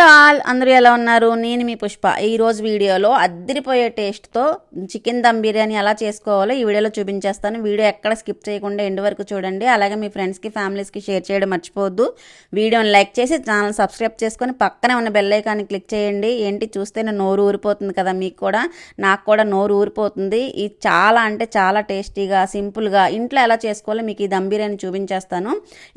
Hello all అందరూ ఎలా ఉన్నారు? నేను మీ పుష్ప. ఈ రోజు వీడియోలో అద్దరిపోయే టేస్ట్తో చికెన్ దమ్ బిర్యానీ ఎలా చేసుకోవాలో ఈ వీడియోలో చూపించేస్తాను. వీడియో ఎక్కడ స్కిప్ చేయకుండా ఎండ్ వరకు చూడండి. అలాగే మీ ఫ్రెండ్స్కి ఫ్యామిలీస్కి షేర్ చేయడం మర్చిపోవద్దు. వీడియోని లైక్ చేసి ఛానల్ సబ్స్క్రైబ్ చేసుకొని పక్కనే ఉన్న బెల్ ఐకాన్ని క్లిక్ చేయండి. ఏంటి? చూస్తేనే నోరు ఊరిపోతుంది కదా మీకు కూడా. నాకు కూడా నోరు ఊరిపోతుంది. ఇది చాలా అంటే చాలా టేస్టీగా సింపుల్గా ఇంట్లో ఎలా చేసుకోవాలో మీకు ఈ దమ్ బిర్యానీ చూపించేస్తాను.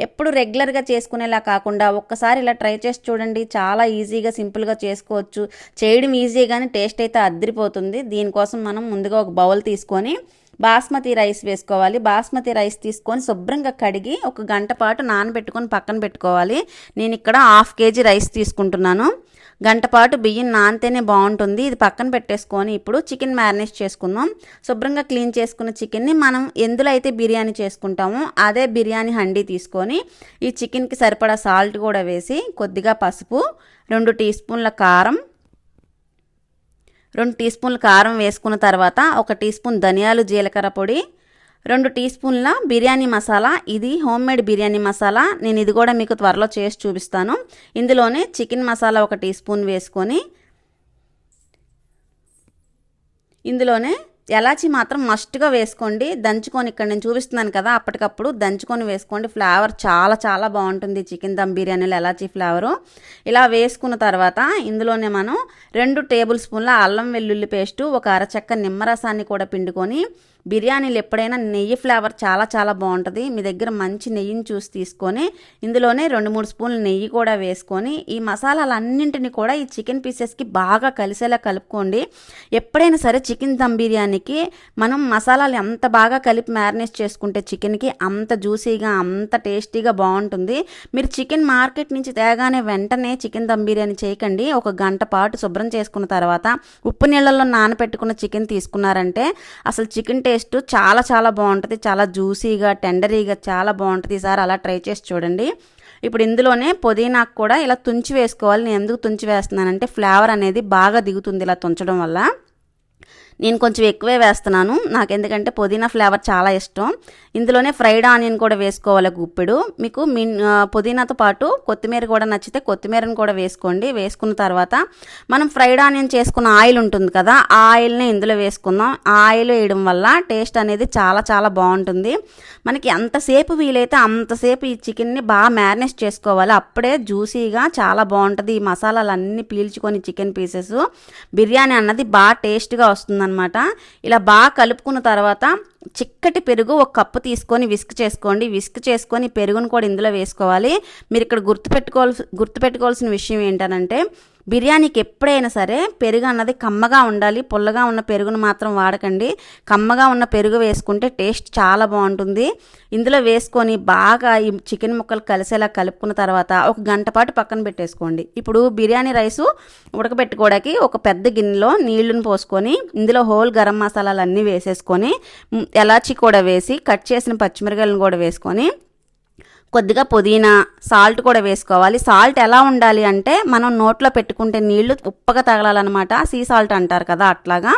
ఎప్పుడు రెగ్యులర్గా చేసుకునేలా కాకుండా ఒక్కసారి ఇలా ట్రై చేసి చూడండి. చాలా ఈజీగా సింపుల్గా చేసుకోవచ్చు. చేయడం ఈజీ కానీ టేస్ట్ అయితే అద్దరిపోతుంది. దీనికోసం మనం ముందుగా ఒక బౌల్ తీసుకొని బాస్మతి రైస్ వేసుకోవాలి. బాస్మతి రైస్ తీసుకొని శుభ్రంగా కడిగి ఒక గంట పాటు నానబెట్టుకొని పక్కన పెట్టుకోవాలి. నేను ఇక్కడ హాఫ్ కేజీ రైస్ తీసుకుంటున్నాను. గంట పాటు బియ్యం నానితేనే బాగుంటుంది. ఇది పక్కన పెట్టేసుకొని ఇప్పుడు చికెన్ మ్యారినేట్ చేసుకుందాం. శుభ్రంగా క్లీన్ చేసుకున్న చికెన్ని మనం ఎందులో అయితే బిర్యానీ చేసుకుంటామో అదే బిర్యానీ హండీ తీసుకొని ఈ చికెన్కి సరిపడా సాల్ట్ కూడా వేసి కొద్దిగా పసుపు రెండు టీ స్పూన్ల కారం రెండు టీ స్పూన్ల కారం వేసుకున్న తర్వాత ఒక టీ స్పూన్ ధనియాలు జీలకర్ర పొడి రెండు టీ స్పూన్ల బిర్యానీ మసాలా. ఇది హోమ్ మేడ్ బిర్యానీ మసాలా. నేను ఇది కూడా మీకు త్వరలో చేసి చూపిస్తాను. ఇందులోనే చికెన్ మసాలా ఒక టీ స్పూన్ వేసుకొని ఇందులోనే ఎలాచి మాత్రం మస్ట్గా వేసుకోండి. దంచుకొని ఇక్కడ నేను చూపిస్తున్నాను కదా అప్పటికప్పుడు దంచుకొని వేసుకోండి. ఫ్లేవర్ చాలా చాలా బాగుంటుంది చికెన్ దమ్ బిర్యానీలో ఎలాచి ఫ్లేవరు. ఇలా వేసుకున్న తర్వాత ఇందులోనే మనం రెండు టేబుల్ స్పూన్ల అల్లం వెల్లుల్లి పేస్టు ఒక అరచక్క నిమ్మరసాన్ని కూడా పిండుకొని బిర్యానీలు ఎప్పుడైనా నెయ్యి ఫ్లేవర్ చాలా చాలా బాగుంటుంది. మీ దగ్గర మంచి నెయ్యిని చూసి తీసుకొని ఇందులోనే రెండు మూడు స్పూన్లు నెయ్యి కూడా వేసుకొని ఈ మసాలాలన్నింటినీ కూడా ఈ చికెన్ పీసెస్కి బాగా కలిసేలా కలుపుకోండి. ఎప్పుడైనా సరే చికెన్ దమ్ బిర్యానీకి మనం మసాలాలు ఎంత బాగా కలిపి మ్యారినేట్ చేసుకుంటే చికెన్కి అంత జ్యూసీగా అంత టేస్టీగా బాగుంటుంది. మీరు చికెన్ మార్కెట్ నుంచి తేగానే వెంటనే చికెన్ దమ్ బిర్యానీ చేయకండి. ఒక గంట పాటు శుభ్రం చేసుకున్న తర్వాత ఉప్పు నీళ్ళల్లో నానబెట్టుకున్న చికెన్ తీసుకున్నారంటే అసలు చికెన్ టేస్ట్ చాలా చాలా బాగుంటుంది. చాలా జ్యూసీగా టెండరీగా చాలా బాగుంటుంది. ఈసారి అలా ట్రై చేసి చూడండి. ఇప్పుడు ఇందులోనే పుదీనాకు కూడా ఇలా తుంచి వేసుకోవాలి. నేను ఎందుకు తుంచి వేస్తున్నానంటే ఫ్లేవర్ అనేది బాగా దిగుతుంది ఇలా తుంచడం వల్ల. నేను కొంచెం ఎక్కువే వేస్తున్నాను. నాకు ఎందుకంటే పుదీనా ఫ్లేవర్ చాలా ఇష్టం. ఇందులోనే ఫ్రైడ్ ఆనియన్ కూడా వేసుకోవాలి గుప్పెడు. మీకు మిన్ పుదీనాతో పాటు కొత్తిమీర కూడా నచ్చితే కొత్తిమీరని కూడా వేసుకోండి. వేసుకున్న తర్వాత మనం ఫ్రైడ్ ఆనియన్ చేసుకున్న ఆయిల్ ఉంటుంది కదా ఆ ఆయిల్ని ఇందులో వేసుకుందాం. ఆ ఆయిల్ వేయడం వల్ల టేస్ట్ అనేది చాలా చాలా బాగుంటుంది. మనకి ఎంతసేపు వీలైతే అంతసేపు ఈ చికెన్ని బాగా మ్యారినేట్ చేసుకోవాలి. అప్పుడే జ్యూసీగా చాలా బాగుంటుంది. ఈ మసాలాలన్నీ పీల్చుకొని చికెన్ పీసెస్. బిర్యానీ అన్నది బాగా టేస్ట్గా వస్తుంది అనమాట ఇలా బాగా కలుపుకున్న తర్వాత చిక్కటి పెరుగు ఒక కప్పు తీసుకొని విస్క్ చేసుకోండి. విస్క్ చేసుకొని పెరుగును కూడా ఇందులో వేసుకోవాలి. మీరు ఇక్కడ గుర్తుపెట్టుకోవాల్సి గుర్తుపెట్టుకోవాల్సిన విషయం ఏంటనంటే బిర్యానీకి ఎప్పుడైనా సరే పెరుగు అన్నది కమ్మగా ఉండాలి. పుల్లగా ఉన్న పెరుగును మాత్రం వాడకండి. కమ్మగా ఉన్న పెరుగు వేసుకుంటే టేస్ట్ చాలా బాగుంటుంది. ఇందులో వేసుకొని బాగా ఈ చికెన్ ముక్కలు కలిసేలా కలుపుకున్న తర్వాత ఒక గంట పాటు పక్కన పెట్టేసుకోండి. ఇప్పుడు బిర్యానీ రైసు ఉడకబెట్టుకోవడానికి ఒక పెద్ద గిన్నెలో నీళ్ళను పోసుకొని ఇందులో హోల్ గరం మసాలాలు అన్నీ వేసేసుకొని ఎలాచి కూడా వేసి కట్ చేసిన పచ్చిమిరకాయలను కూడా వేసుకొని కొద్దిగా పుదీనా సాల్ట్ కూడా వేసుకోవాలి. సాల్ట్ ఎలా ఉండాలి అంటే మనం నోట్లో పెట్టుకుంటే నీళ్ళు ఉప్పగా తగలాలన్నమాట. సీ సాల్ట్ అంటారు కదా అట్లాగా.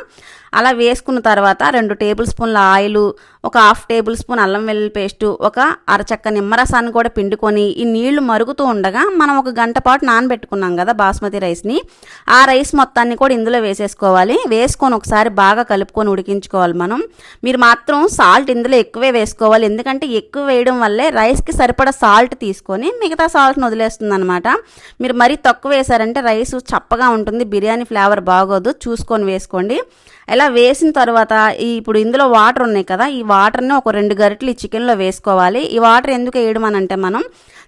అలా వేసుకున్న తర్వాత రెండు టేబుల్ స్పూన్ల ఆయిల్ ఒక హాఫ్ టేబుల్ స్పూన్ అల్లం వెల్లుల్లి పేస్టు ఒక అరచక్క నిమ్మరసాన్ని కూడా పిండుకొని ఈ నీళ్ళు మరుగుతూ ఉండగా మనం ఒక గంట పాటు నానబెట్టుకున్నాం కదా బాస్మతి రైస్ని. ఆ రైస్ మొత్తాన్ని కూడా ఇందులో వేసేసుకోవాలి. వేసుకొని ఒకసారి బాగా కలుపుకొని ఉడికించుకోవాలి మనం. మీరు మాత్రం సాల్ట్ ఇందులో ఎక్కువే వేసుకోవాలి. ఎందుకంటే ఎక్కువ వేయడం వల్లే రైస్కి సరిపడ సాల్ట్ తీసుకొని మిగతా సాల్ట్ని వదిలేస్తుంది అనమాట మీరు మరీ తక్కువ వేసారంటే రైస్ చప్పగా ఉంటుంది బిర్యానీ ఫ్లేవర్ బాగోదు చూసుకొని వేసుకోండి. ఇలా వేసిన తర్వాత ఇప్పుడు ఇందులో వాటర్ ఉన్నాయి కదా ఈ వాటర్ని ఒక రెండు గరిటలు ఈ చికెన్లో వేసుకోవాలి. ఈ వాటర్ ఎందుకు వేయడం మనం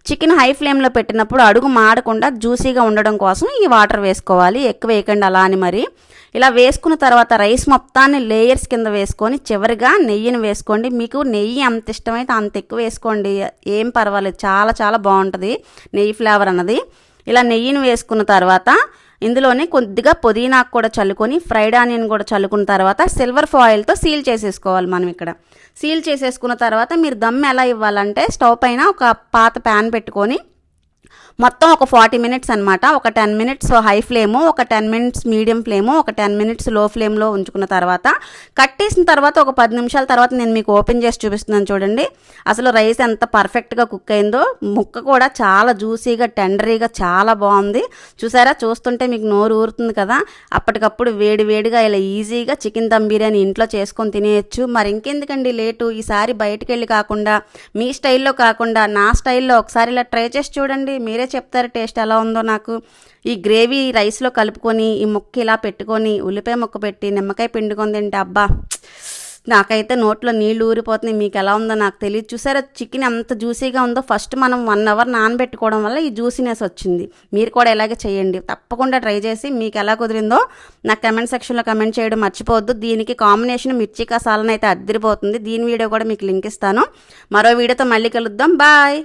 చికెన్ హై ఫ్లేమ్లో పెట్టినప్పుడు అడుగు మాడకుండా జ్యూసీగా ఉండడం కోసం ఈ వాటర్ వేసుకోవాలి. ఎక్కువ వేయకండి అలా అని మరి. ఇలా వేసుకున్న తర్వాత రైస్ మొత్తాన్ని లేయర్స్ కింద వేసుకొని చివరిగా నెయ్యిని వేసుకోండి. మీకు నెయ్యి అంత ఇష్టమైతే అంత ఎక్కువ వేసుకోండి. ఏం పర్వాలేదు. చాలా చాలా బాగుంటుంది నెయ్యి ఫ్లేవర్ అన్నది. ఇలా నెయ్యిని వేసుకున్న తర్వాత ఇందులోనే కొద్దిగా పుదీనాకు కూడా చల్లుకొని ఫ్రైడ్ ఆనియన్ కూడా చల్లుకున్న తర్వాత సిల్వర్ ఫాయిల్తో సీల్ చేసేసుకోవాలి మనం ఇక్కడ. సీల్ చేసేసుకున్న తర్వాత మీరు దమ్ ఎలా ఇవ్వాలంటే స్టవ్ పైన ఒక పాత ప్యాన్ పెట్టుకొని మొత్తం ఒక ఫార్టీ మినిట్స్ అనమాట ఒక టెన్ మినిట్స్ హై ఫ్లేము ఒక టెన్ మినిట్స్ మీడియం ఫ్లేము ఒక టెన్ మినిట్స్లో ఫ్లేమ్లో ఉంచుకున్న తర్వాత కట్టేసిన తర్వాత ఒక పది నిమిషాల తర్వాత నేను మీకు ఓపెన్ చేసి చూపిస్తున్నాను చూడండి. అసలు రైస్ ఎంత పర్ఫెక్ట్గా కుక్ అయిందో. ముక్క కూడా చాలా జ్యూసీగా టెండరీగా చాలా బాగుంది. చూసారా? చూస్తుంటే మీకు నోరు ఊరుతుంది కదా. అప్పటికప్పుడు వేడి వేడిగా ఇలా ఈజీగా చికెన్ దమ్ బిర్యానీ ఇంట్లో చేసుకొని తినేయచ్చు. మరి ఇంకెందుకండి లేటు? ఈసారి బయటకెళ్ళి వెళ్ళి కాకుండా మీ స్టైల్లో కాకుండా నా స్టైల్లో ఒకసారి ఇలా ట్రై చేసి చూడండి. మీరే చెప్తారు టేస్ట్ ఎలా ఉందో నాకు. ఈ గ్రేవీ రైస్లో కలుపుకొని ఈ ముక్క ఇలా పెట్టుకొని ఉల్లిపాయ ముక్క పెట్టి నిమ్మకాయ పిండుకొని తింటే అబ్బా నాకైతే నోట్లో నీళ్ళు ఊరిపోతున్నాయి. మీకు ఎలా ఉందో నాకు తెలియదు. చూసారా చికెన్ ఎంత జ్యూసీగా ఉందో ఫస్ట్ మనం వన్ అవర్ నానబెట్టుకోవడం వల్ల ఈ జ్యూసీనెస్ వచ్చింది. మీరు కూడా ఇలాగే చేయండి. తప్పకుండా ట్రై చేసి మీకు ఎలా కుదిరిందో నాకు కమెంట్ సెక్షన్లో కమెంట్ చేయడం మర్చిపోవద్దు. దీనికి కాంబినేషన్ మిర్చి కసాలను అయితే అద్దరిపోతుంది. దీని వీడియో కూడా మీకు లింక్ ఇస్తాను. మరో వీడియోతో మళ్ళీ కలుద్దాం. బాయ్!